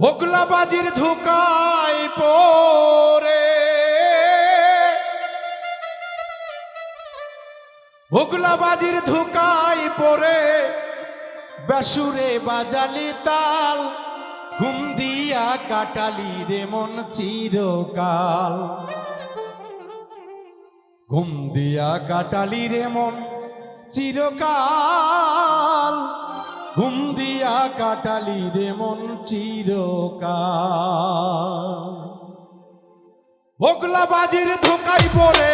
ভোগলাবাজির ধুকাই পরে ভোগলাবাজির ধুকাই পরে বেসুরে বাজালি তাল, ঘুম দিয়া কাটালি রে মন চিরকাল। ঘুম দিয়া কাটালি রে মন চিরকাল। ঘুম দিয়া কাটালি রে মন চিরকাল। ভোগলা বাজির ধোকাই পড়ে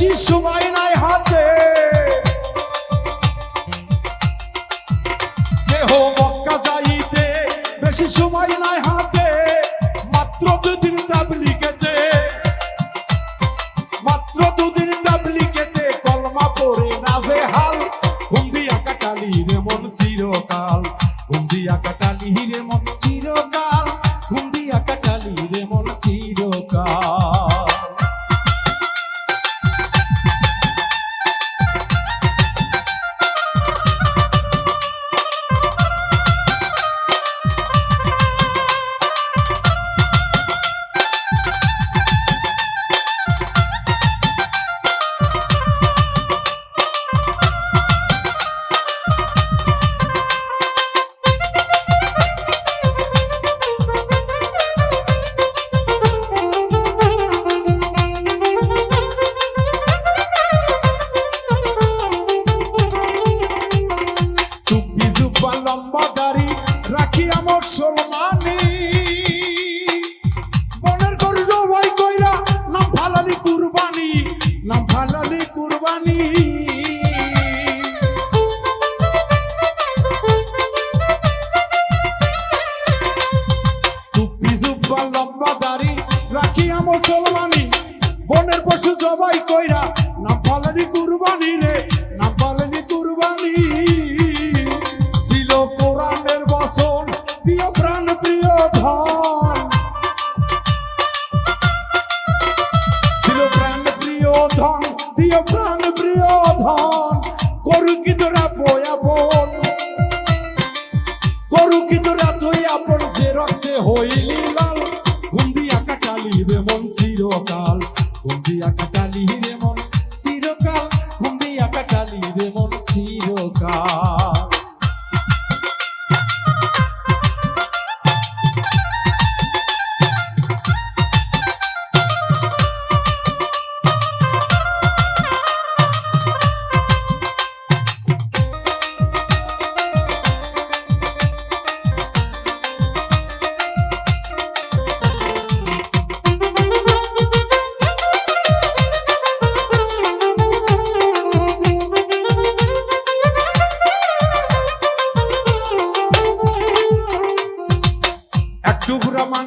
বেশি সময় নাই হাতে। দেহ মক্কা যাইতে বেশি সময় নাই হাতে। মাত্র দুদিন তাবলিগেতে, মাত্র দুদিন তাবলিগেতে কলমা পড়ে নাজে হাল। হুন্দিয়া কাটালি রে মন চিরকাল হুন্দিয়া কাটালি রে মন চিরকাল।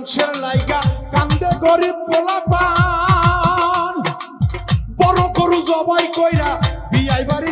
মাংসের লাইগা কান্দে গরিব পোলা পান বড় গরু জবাই কইরা বিয়াই বাড়ি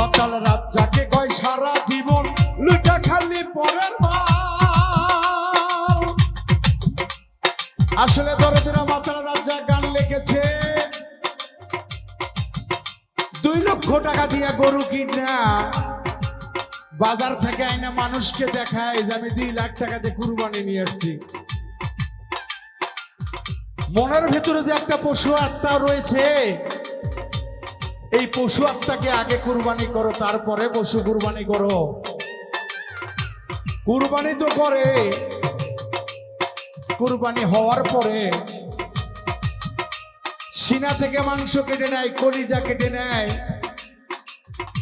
বাতাল রাত যাকে কয় সারা জীবন লুটা খালি পরের আসলে দরদিরা মাতাল রাজা গান লিখেছে দুই লক্ষ টাকা দিয়া গরু কিনা বাজার থেকে আইনা মানুষকে দেখায় যে আমি দুই লাখ টাকা দিয়ে কুরবানি নিয়ে আসছি। মনের ভেতরে যে একটা পশু আত্মা রয়েছে এই পশু আত্মাকে আগে কুরবানি করো, তারপরে পশু কুরবানি করো। কুরবানি তো করে কুরবানি হওয়ার পরে। সিনা থেকে মাংস কেটে নেয়, কলিজা কেটে নেয়।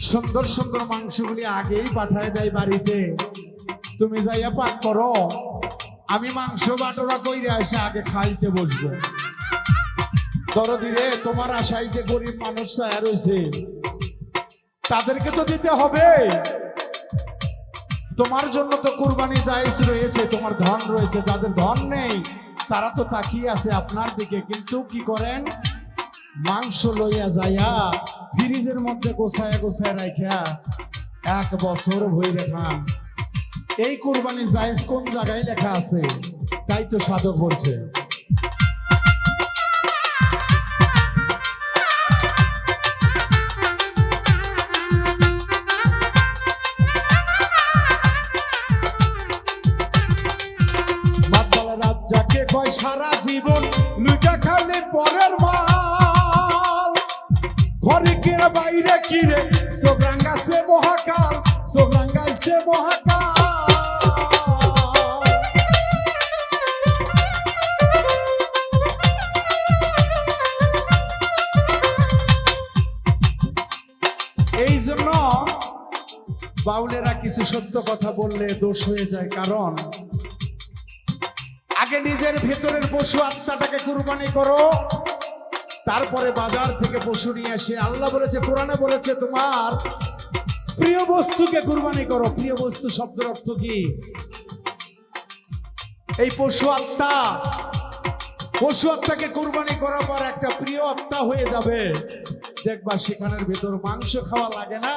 সুন্দর সুন্দর মাংসগুলি আগেই পাঠায় দেয় বাড়িতে। তুমি যাইয়া পাক করো। আমি মাংস বাটোরা কইরে এসে আগে খাইতে বসবো। তোমার যে গরিব মানুষ তাদেরকে তো দিতে হবে। তোমার জন্য তো কুরবানি জায়েজ রয়েছে, তোমার ধন রয়েছে, যাদের ধন নেই, তারা তো তাকিয়ে আছে আপনার দিকে, কিন্তু কি করেন? মাংস লইয়া যাইয়া ফ্রিজের মধ্যে গোছায়া গোছায় রাখা এক বছর ভইরে খান। এই কুরবানি জায়েজ কোন জায়গায় লেখা আছে? তাই তো সাধক বলছে। সারা জীবন লুটা খালি পরের মাল। ঘরে কিরে বাইরে কিরে সোবরাঙ্গা সে মহাকাল সোবরাঙ্গা সে মহাকাল। বাউলেরা কিছু সত্য কথা বললে দোষ হয়ে যায়, কারণ আগে নিজের ভেতরের পশু আত্মাটাকে কুরবানি করো। তারপরে বাজার থেকে পশু নিয়ে এসে আল্লাহ বলেছে, কোরআনে বলেছে তোমার প্রিয় বস্তুকে কুরবানি করো। প্রিয় বস্তু শব্দের অর্থ কি? এই পশু আত্মা, পশু আত্মাকে কুরবানি করার পর একটা প্রিয় আত্মা হয়ে যাবে। দেখবা সেখানের ভেতর মাংস খাওয়া লাগে না।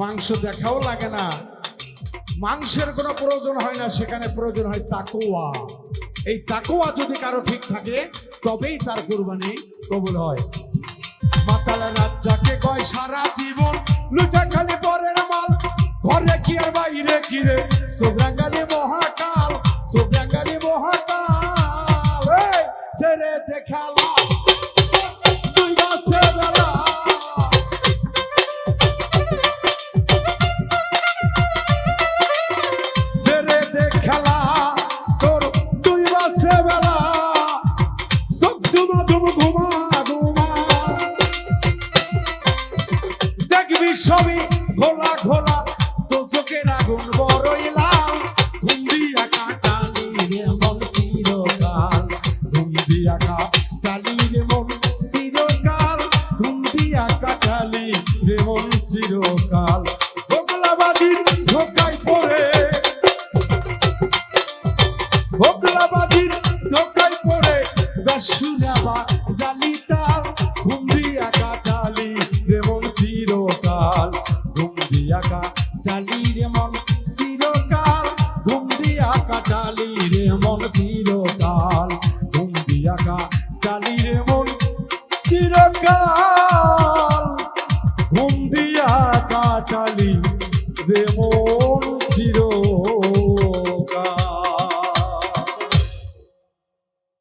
মাংস দেখাও লাগে না। মাংসের কোনো প্রয়োজন হয় না, সেখানে প্রয়োজন হয় তাকুয়া এই তাকুয়া যদি কারও ঠিক থাকে, তবেই তার কুরবানি কবুল হয়। মাতালা রাজ্জাকে কয়, সারা জীবন লুটা খালি পরের মাল। ঘরে কি আর বাইরে কিরে সোবরাঙ্গালি মহাকাল সোবরাঙ্গালি মহাকাল। চিরকাল। বগলাবাজির ঢোকায় পড়ে। বগলাবাজির ঢোকায় পড়ে। দশুরাবা জালিতাল ঘুমদিয়া কাটালি রে চিরকাল। ঘুমদিয়া কাটালি রে মন চিরকাল। ঘুমদিয়া কাটালি রে মন